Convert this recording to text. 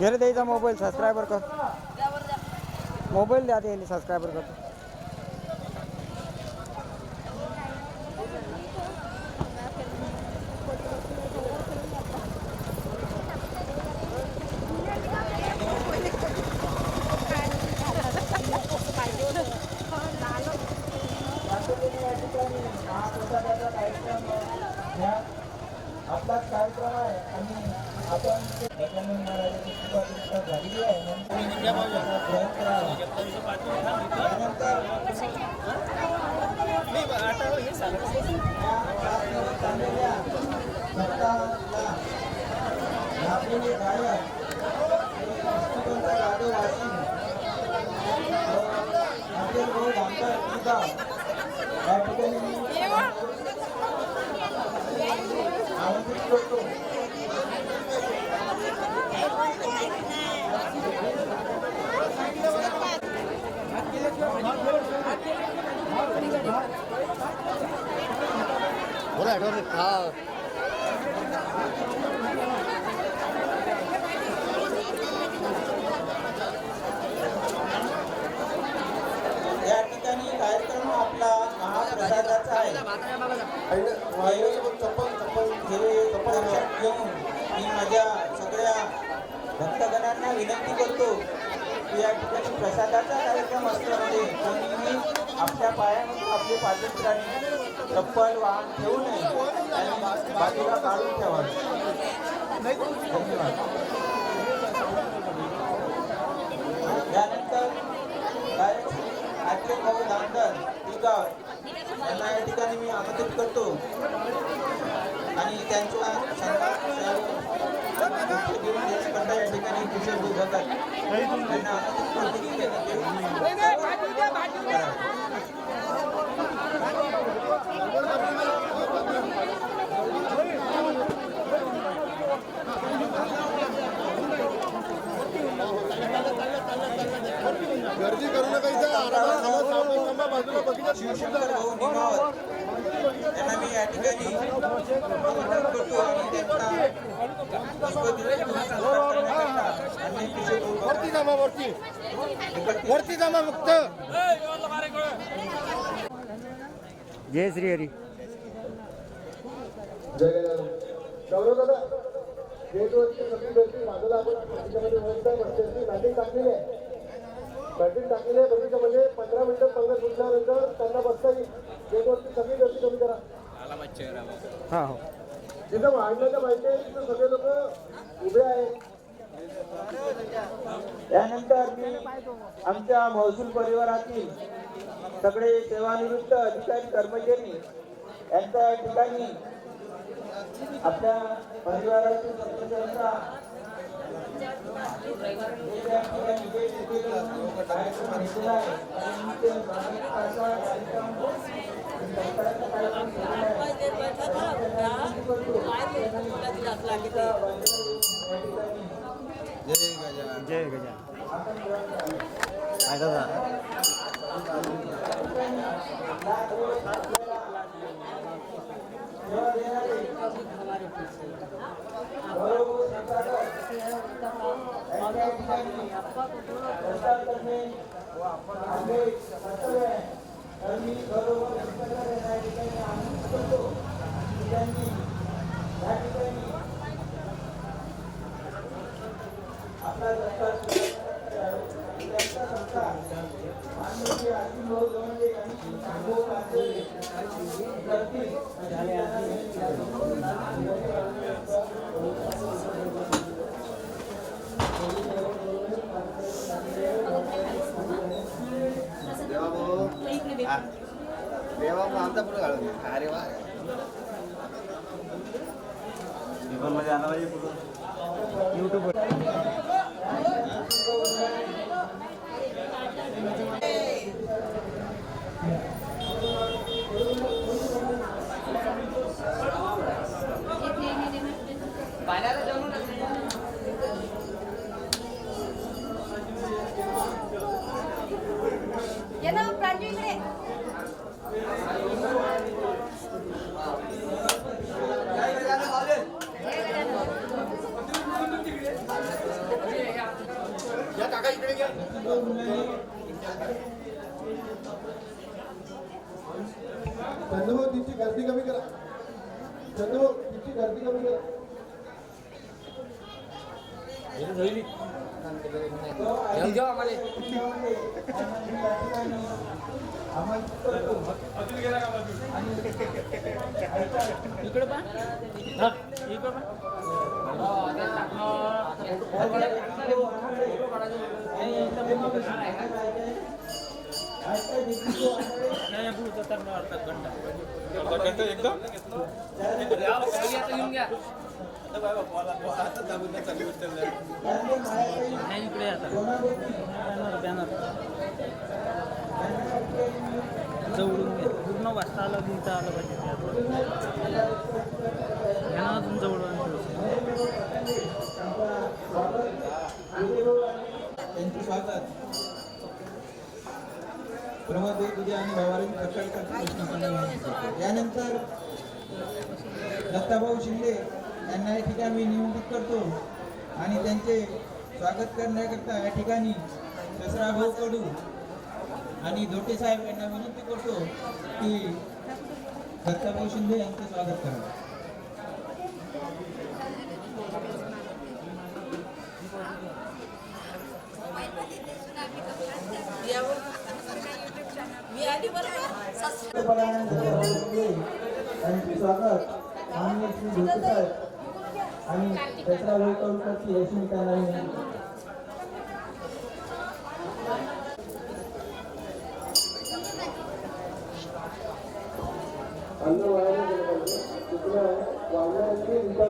घरी द्यायचा mobile subscriber कर. मोबाईल द्या ते सबस्क्रायबर करतो आपलाच कार्यक्रम आहे. आणि आपण गजानन महाराजांची कृपा तुमच्या झालेली आहे. ग्रहण करावा. त्यानंतर चाललेल्या सप्ताहाला लाभलेले गायक श्रीमंत जाधव वाशिम नांदेड रोड आमदार निज़ाम या ठिकाणी या ठिकाणी कार्यक्रम आपला महाप्रसादाचा आहे हे लक्षात घेऊन मी माझ्या सगळ्या भक्तगणांना विनंती करतो की या ठिकाणी प्रसादाचा कार्यक्रम असल्यामुळे कोणीही आपल्या पायामध्ये आपले पादत्राने चप्पल वाहन ठेवू नये. आणि बाजूला काढून ठेवावे. धन्यवाद. यानंतर गायक श्री आजचे भाऊ दामदार टिकाव. यांना या ठिकाणी मी आमंत्रित करतो. आणि त्यांच्या त्यांच्याकडनं या ठिकाणी कुशल होतात त्यांना आमंत्रित करतो की त्यांनी ते करावं. गर्दी करू नका इथं आरामात थांबा, थांबा, थांबा, बाजूला बघितलं शिवशंकर भाऊ निमावत यांना मी या ठिकाणी आमंत्रित करतो आणि त्यांचा वरती जमा वरती वरती जमा जय श्री हरी. गौरव दादा गेटवरची आपण बगीच्यामध्ये व्यवस्था आहे लाईटिंग टाकलेली आहे बगीच्यामध्ये पंधरा मिनिटं पंधरा मिनिटानंतर त्यांना बसता येईल. गेटवरची सगळी गर्दी कमी करा. हा हो. जिथं वाढण्याच्या माहिती आहे तिथं सगळे लोक उभे आहेत. त्यानंतर मी आमच्या महसूल परिवारातील सगळे सेवानिवृत्त अधिकारी कर्मचारी यांच्या ठिकाणी आपल्या परिवारातील सदस्यांचा जे त्या ठिकाणी जे कुठे कार्यक्रम घेतलेला आहे आणि मी ते बावीस तारखेला कार्यक्रम सत्काराचा कार्यक्रम घेतलेला आहे. जय गजा काय दादा देवा मग आमचा पुढे घालून अरे वा. मध्ये म्हणजे आला पाहिजे युट्यूबवर येतो प्रांजू इकडे जय सर्व मुलांनी चंद्रभाऊ तिची गर्दी कमी करा. चंद्रभाऊ तिची गर्दी कमी करा. इकडे हा, इकडे पहा. जवळून पूर्ण वाजता आलं लिहिता आलं पाहिजे जवळून ना प्रमोद भाई आणि भावाराजी खटखट यानंतर दत्ताभाऊ शिंदे यांना या ठिकाणी मी निमंत्रित करतो आणि त्यांचे स्वागत करण्याकरता या ठिकाणी दसराभाऊ कडू आणि धोटे साहेब यांना विनंती करतो की दत्ताभाऊ शिंदे यांचं स्वागत करा मी आली बरोबर त्यांचे स्वागत माननीय श्री साहेब आणि दसरा कडू करतील अशी अन्न वाया गेलं पाहिजे